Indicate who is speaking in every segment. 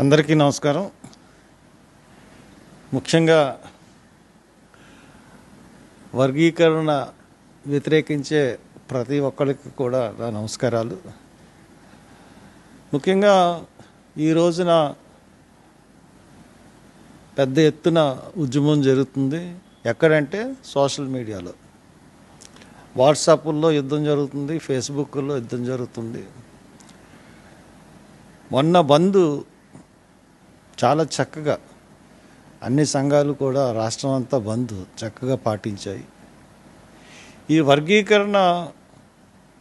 Speaker 1: అందరికీ నమస్కారం. ముఖ్యంగా వర్గీకరణ వ్యతిరేకించే ప్రతి ఒక్కరికి కూడా నా నమస్కారాలు. ముఖ్యంగా ఈ రోజున పెద్ద ఎత్తున ఉద్యమం జరుగుతుంది. ఎక్కడంటే సోషల్ మీడియాలో. వాట్సాప్లో యుద్ధం జరుగుతుంది ఫేస్బుక్లో యుద్ధం జరుగుతుంది. మొన్న బంధు చాలా చక్కగా అన్ని సంఘాలు కూడా రాష్ట్రం అంతా బంద్ చక్కగా పాటించాయి. ఈ వర్గీకరణ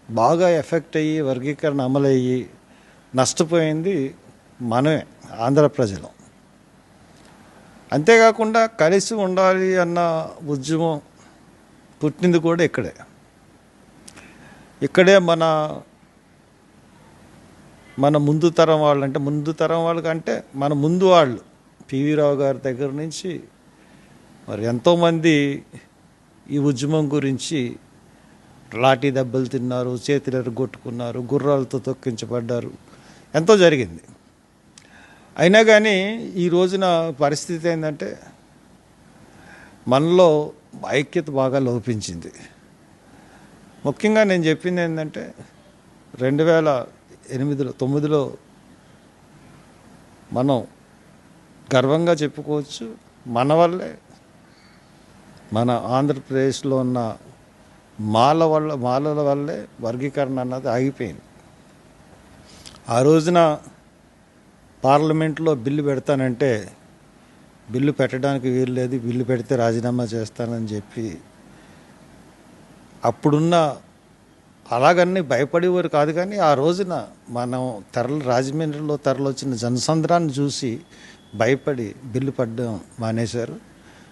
Speaker 1: బాగా ఎఫెక్ట్ అయ్యి వర్గీకరణ అమలయ్యి నష్టపోయింది మనమే ఆంధ్ర ప్రజలం. అంతేకాకుండా కలిసి ఉండాలి అన్న ఉద్యమం పుట్టింది కూడా ఇక్కడే. ఇక్కడే మన మన ముందు తరం వాళ్ళు అంటే ముందు తరం వాళ్ళకంటే మన ముందు వాళ్ళు. పివి రావు గారి దగ్గర నుంచి మరి ఎంతోమంది ఈ ఉద్యమం గురించి లాఠీ దెబ్బలు తిన్నారు చేతులు కొట్టుకున్నారు గుర్రాలతో తొక్కించబడ్డారు. ఎంతో జరిగింది. అయినా కానీ ఈ రోజున పరిస్థితి ఏంటంటే మనలో ఐక్యత బాగా లోపించింది. ముఖ్యంగా నేను చెప్పింది ఏంటంటే రెండు వేల ఎనిమిదిలో తొమ్మిదిలో మనం గర్వంగా చెప్పుకోవచ్చు మన వల్లే. మన ఆంధ్రప్రదేశ్లో ఉన్న మాల వల్ల మాలల వల్లే వర్గీకరణ అన్నది ఆగిపోయింది. ఆ రోజున పార్లమెంట్లో బిల్లు పెడతానంటే బిల్లు పెట్టడానికి వీలు లేదు బిల్లు పెడితే రాజీనామా చేస్తానని చెప్పి అప్పుడున్న అలాగని భయపడేవారు కాదు కానీ ఆ రోజున మనం తరలి రాజమండ్రిలో తరలొచ్చిన జనసంద్రాన్ని చూసి భయపడి బిల్లు పడ్డం మానేశారు.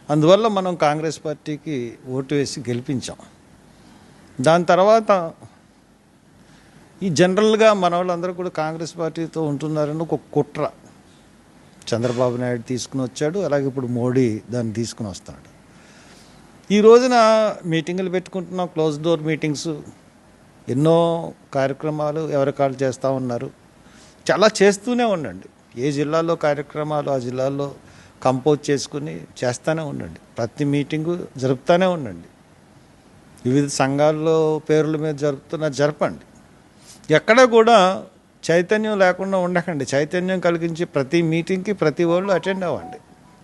Speaker 1: అందువల్ల మనం కాంగ్రెస్ పార్టీకి ఓటు వేసి గెలిపించాం. దాని తర్వాత ఈ జనరల్గా మన వాళ్ళందరూ కూడా కాంగ్రెస్ పార్టీతో ఉంటున్నారని ఒక కుట్ర చంద్రబాబు నాయుడు తీసుకుని వచ్చాడు అలాగే ఇప్పుడు మోడీ దాన్ని తీసుకుని వస్తాడు ఈ రోజున మీటింగులు పెట్టుకుంటున్నాం క్లోజ్ డోర్ మీటింగ్స్ ఎన్నో కార్యక్రమాలు ఎవరికాళ్ళు చేస్తూ ఉన్నారు. చాలా చేస్తూనే ఉండండి. ఏ జిల్లాలో కార్యక్రమాలు ఆ జిల్లాలో కంపోజ్ చేసుకుని చేస్తూనే ఉండండి. ప్రతి మీటింగు జరుపుతూనే ఉండండి. వివిధ సంఘాల్లో పేర్ల మీద జరుపుతున్న జరపండి. ఎక్కడ కూడా చైతన్యం లేకుండా ఉండకండి. చైతన్యం కలిగించి ప్రతి మీటింగ్కి ప్రతి వాళ్ళు అటెండ్ అవ్వండి.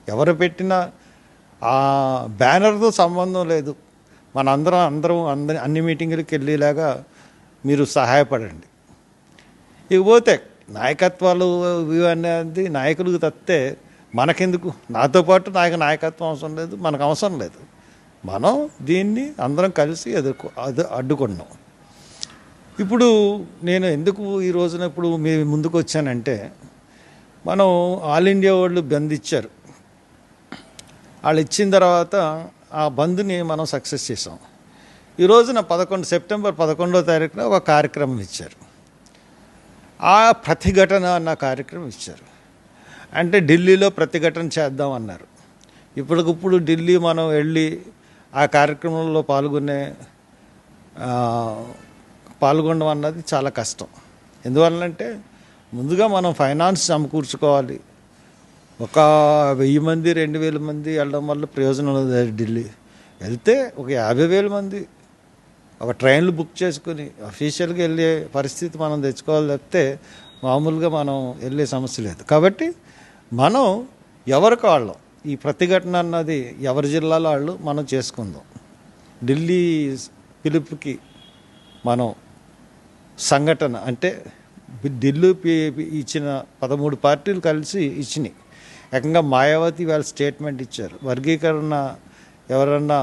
Speaker 1: ఎవరు పెట్టినా ఆ బ్యానర్తో సంబంధం లేదు. మనందరం అందరం అందరి అన్ని మీటింగులకు వెళ్ళేలాగా మీరు సహాయపడండి. ఇకపోతే నాయకత్వాలు ఇవి అనేది నాయకులకు తప్పితే మనకెందుకు? నాతో పాటు నాకు నాయకత్వం అవసరం లేదు మనకు అవసరం లేదు. మనం దీన్ని అందరం కలిసి ఎదుర్కో అది అడ్డుకున్నాం ఇప్పుడు నేను ఎందుకు ఈ రోజున ఇప్పుడు మీ ముందుకు వచ్చానంటే మనం ఆల్ ఇండియా వాళ్ళు బంద్ ఇచ్చారు. వాళ్ళు ఇచ్చిన తర్వాత ఆ బంద్ని మనం సక్సెస్ చేసాం ఈ రోజున పదకొండు సెప్టెంబర్ పదకొండో తారీఖున ఒక కార్యక్రమం ఇచ్చారు. ఆ ప్రతిఘటన అన్న కార్యక్రమం ఇచ్చారు. అంటే ఢిల్లీలో ప్రతిఘటన చేద్దాం అన్నారు. ఇప్పటికిప్పుడు ఢిల్లీ మనం వెళ్ళి ఆ కార్యక్రమంలో పాల్గొనే పాల్గొనడం అన్నది చాలా కష్టం. ఎందువల్లంటే ముందుగా మనం ఫైనాన్స్ సమకూర్చుకోవాలి. ఒక వెయ్యి మంది రెండు వేల మంది వెళ్ళడం వల్ల ప్రయోజనం లేదు ఢిల్లీ. వెళ్తే ఒక యాభై వేల మంది ఒక ట్రైన్లు బుక్ చేసుకుని అఫీషియల్గా వెళ్ళే పరిస్థితి మనం తెచ్చుకోవాలి తప్పితే మామూలుగా మనం వెళ్ళే సమస్య లేదు. కాబట్టి మనం ఎవరికి వాళ్ళం? ఈ ప్రతిఘటన అన్నది ఎవరి జిల్లాలో వాళ్ళు? మనం చేసుకుందాం. ఢిల్లీ పిలుపుకి మనం సంఘటన అంటే ఢిల్లీ ఇచ్చిన పదమూడు పార్టీలు కలిసి ఇచ్చినాయి. ఏకంగా మాయావతి వాళ్ళ స్టేట్మెంట్ ఇచ్చారు. వర్గీకరణ ఎవరన్నా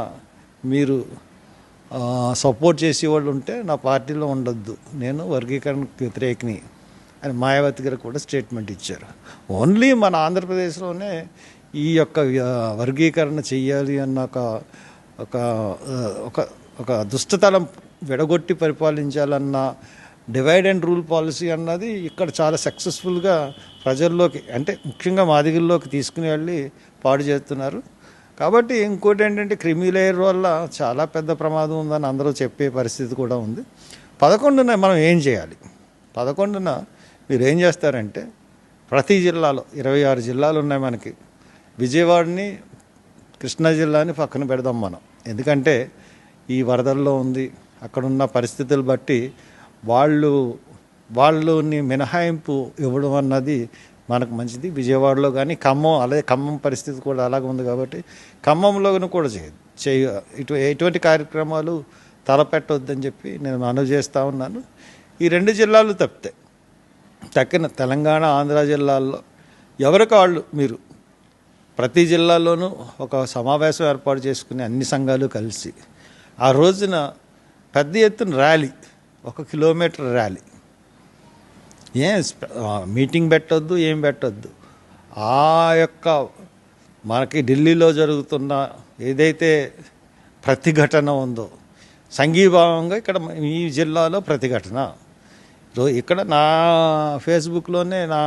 Speaker 1: మీరు సపోర్ట్ చేసే వాళ్ళు ఉంటే నా పార్టీలో ఉండొద్దు. నేను వర్గీకరణకు వ్యతిరేకిని అని మాయావతి గారు కూడా స్టేట్మెంట్ ఇచ్చారు. ఓన్లీ మన ఆంధ్రప్రదేశ్లోనే ఈ యొక్క వర్గీకరణ చెయ్యాలి అన్న ఒక ఒక ఒక ఒక దుష్టతలం విడగొట్టి పరిపాలించాలన్న డివైడ్ అండ్ రూల్ పాలసీ అన్నది ఇక్కడ చాలా సక్సెస్ఫుల్గా ప్రజల్లోకి అంటే ముఖ్యంగా మాదిగల్లోకి తీసుకుని వెళ్ళి పాడు చేస్తున్నారు. కాబట్టి ఇంకోటి ఏంటంటే క్రిమి లేయర్ వల్ల చాలా పెద్ద ప్రమాదం ఉందని అందరూ చెప్పే పరిస్థితి కూడా ఉంది. పదకొండున మనం ఏం చేయాలి? పదకొండున మీరు ఏం చేస్తారంటే ప్రతి జిల్లాలో ఇరవై ఆరు జిల్లాలు ఉన్నాయి మనకి. విజయవాడని కృష్ణా జిల్లాని పక్కన పెడదాం మనం. ఎందుకంటే ఈ వరదల్లో ఉంది అక్కడున్న పరిస్థితులు బట్టి వాళ్ళు వాళ్ళని మినహాయింపు ఇవ్వడం అన్నది మనకు మంచిది. విజయవాడలో కానీ ఖమ్మం అలాగే ఖమ్మం పరిస్థితి కూడా అలాగే ఉంది కాబట్టి ఖమ్మంలోనూ కూడా చేయ చేయ ఇటు ఎటువంటి కార్యక్రమాలు తలపెట్టవద్దని చెప్పి నేను మనవి చేస్తూ ఉన్నాను. ఈ రెండు జిల్లాలు తప్పితే తక్కిన తెలంగాణ ఆంధ్ర జిల్లాల్లో ఎవరికి వాళ్ళు మీరు ప్రతి జిల్లాలోనూ ఒక సమావేశం ఏర్పాటు చేసుకుని అన్ని సంఘాలు కలిసి ఆ రోజున పెద్ద ఎత్తున ర్యాలీ ఒక కిలోమీటర్ ర్యాలీ. ఏం మీటింగ్ పెట్టొద్దు ఏం పెట్టొద్దు. ఆ యొక్క మనకి ఢిల్లీలో జరుగుతున్న ఏదైతే ప్రతిఘటన ఉందో సంఘీభావంగా ఇక్కడ ఈ జిల్లాలో ప్రతిఘటన. ఇక్కడ నా ఫేస్బుక్లోనే నా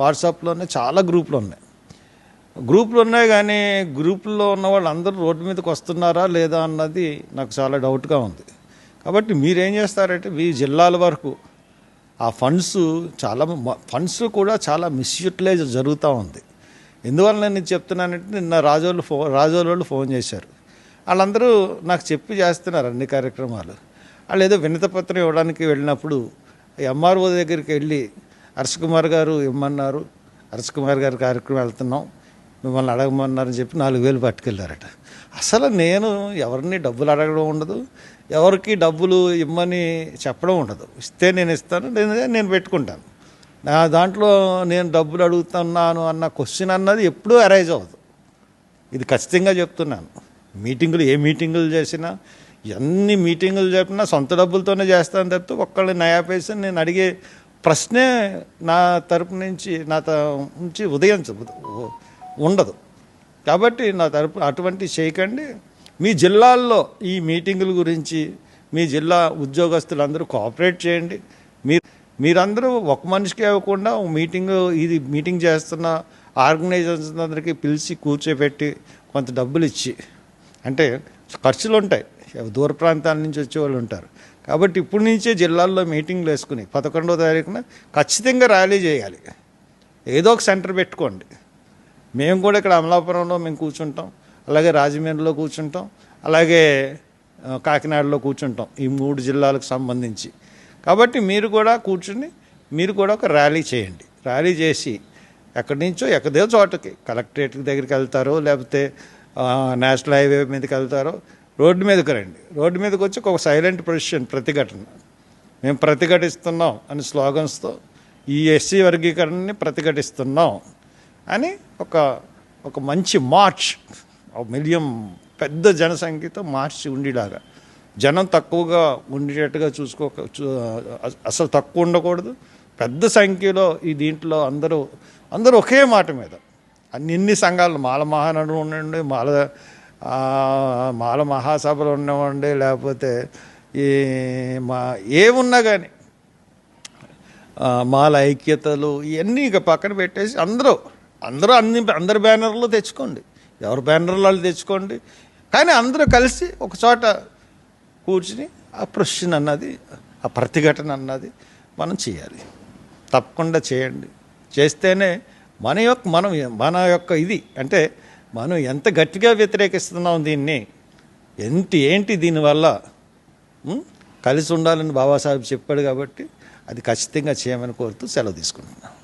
Speaker 1: వాట్సాప్లోనే చాలా గ్రూపులు ఉన్నాయి. గ్రూపులు ఉన్నాయి కానీ గ్రూపుల్లో ఉన్న వాళ్ళు అందరూ రోడ్డు మీదకి వస్తున్నారా లేదా అన్నది నాకు చాలా డౌట్గా ఉంది. కాబట్టి మీరేం చేస్తారంటే మీ జిల్లాల వరకు ఆ ఫండ్స్ చాలా ఫండ్స్ కూడా చాలా మిస్యూటిలైజ్ జరుగుతూ ఉంది. ఎందువల్ల నేను చెప్తున్నానంటే నిన్న రాజోళ్ళు ఫో రాజోళ్ళు వాళ్ళు ఫోన్ చేశారు. వాళ్ళందరూ నాకు చెప్పి చేస్తున్నారు అన్ని కార్యక్రమాలు. వాళ్ళు ఏదో వినతపత్రం ఇవ్వడానికి వెళ్ళినప్పుడు ఎంఆర్ఓ దగ్గరికి వెళ్ళి హర్ష కుమార్ గారు ఇమ్మన్నారు. హర్ష కుమార్ గారి కార్యక్రమం వెళ్తున్నాం. మిమ్మల్ని అడగమన్నారని చెప్పి నాలుగు వేలు పట్టుకెళ్ళారట. అసలు నేను ఎవరిని డబ్బులు అడగడం ఉండదు ఎవరికి డబ్బులు ఇమ్మని చెప్పడం ఉండదు. ఇస్తే నేను ఇస్తాను లేదా నేను పెట్టుకుంటాను. నా దాంట్లో నేను డబ్బులు అడుగుతున్నాను అన్న క్వశ్చన్ అన్నది ఎప్పుడూ అరైజ్ అవ్వదు. ఇది ఖచ్చితంగా చెప్తున్నాను. మీటింగులు ఏ మీటింగులు చేసినా ఎన్ని మీటింగులు చెప్పినా సొంత డబ్బులతోనే చేస్తాను తప్పితే ఒక్కళ్ళని నయా పైసా నేను అడిగే ప్రశ్నే నా తరపు నుంచి నా త- నుంచి ఉదయించదు ఉండదు. కాబట్టి నా తరపు అటువంటి చేయకండి. మీ జిల్లాల్లో ఈ మీటింగుల గురించి మీ జిల్లా ఉద్యోగస్తులందరూ కోఆపరేట్ చేయండి. మీరు మీరందరూ ఒక మనిషికి ఇవ్వకుండా మీటింగ్ ఇది మీటింగ్ చేస్తున్న ఆర్గనైజేషన్స్ అందరికీ పిలిచి కూర్చోబెట్టి కొంత డబ్బులు ఇచ్చి అంటే ఖర్చులు ఉంటాయి దూర ప్రాంతాల నుంచి వచ్చేవాళ్ళు ఉంటారు. కాబట్టి ఇప్పటి నుంచే జిల్లాల్లో మీటింగ్లు వేసుకుని పదకొండవ తారీఖున ఖచ్చితంగా ర్యాలీ చేయాలి. ఏదో ఒక సెంటర్ పెట్టుకోండి. మేము కూడా ఇక్కడ అమలాపురంలో మేము కూర్చుంటాం. అలాగే రాజమండ్రిలో కూర్చుంటాం. అలాగే కాకినాడలో కూర్చుంటాం ఈ మూడు జిల్లాలకు సంబంధించి. కాబట్టి మీరు కూడా కూర్చుని మీరు కూడా ఒక ర్యాలీ చేయండి. ర్యాలీ చేసి ఎక్కడి నుంచో ఎక్కడో చోటకి కలెక్టరేట్ దగ్గరికి వెళ్తారో లేకపోతే నేషనల్ హైవే మీదకి వెళ్తారో రోడ్డు మీదకి రండి. రోడ్డు మీదకి వచ్చి ఒక సైలెంట్ పొజిషన్ ప్రతిఘటన. మేము ప్రతిఘటిస్తున్నాం అనే స్లోగన్స్తో ఈ ఎస్సీ వర్గీకరణని ప్రతిఘటిస్తున్నాం. అని ఒక ఒక మంచి మార్చ్ మిలియం పెద్ద జనసంఖ్యతో మార్చి ఉండేలాగా. జనం తక్కువగా ఉండేటట్టుగా చూసుకోక చూ- అసలు తక్కువ ఉండకూడదు. పెద్ద సంఖ్యలో ఈ దీంట్లో అందరూ అందరూ ఒకే మాట మీద. అన్ని ఇన్ని సంఘాలు మాల మహానడు ఉండండి మాల మాల మహాసభలు ఉండవండి లేకపోతే ఈ మా ఏమున్నా కానీ మాల ఐక్యతలు ఇవన్నీ ఇక పక్కన పెట్టేసి అందరూ అందరూ అన్ని అందరి బ్యానర్లు తెచ్చుకోండి. ఎవరి బ్యానర్లు వాళ్ళు తెచ్చుకోండి. కానీ అందరూ కలిసి ఒక చోట కూర్చుని ఆ ప్రశ్న అన్నది ఆ ప్రతిఘటన అన్నది మనం చేయాలి. తప్పకుండా చేయండి. చేస్తేనే మన యొక్క మనం మన యొక్క ఇది అంటే మనం ఎంత గట్టిగా వ్యతిరేకిస్తున్నాం దీన్ని ఏంటి ఏంటి దీనివల్ల కలిసి ఉండాలని బాబాసాహెబ్ చెప్పాడు కాబట్టి అది ఖచ్చితంగా చేయమని కోరుతూ సెలవు తీసుకుంటున్నాను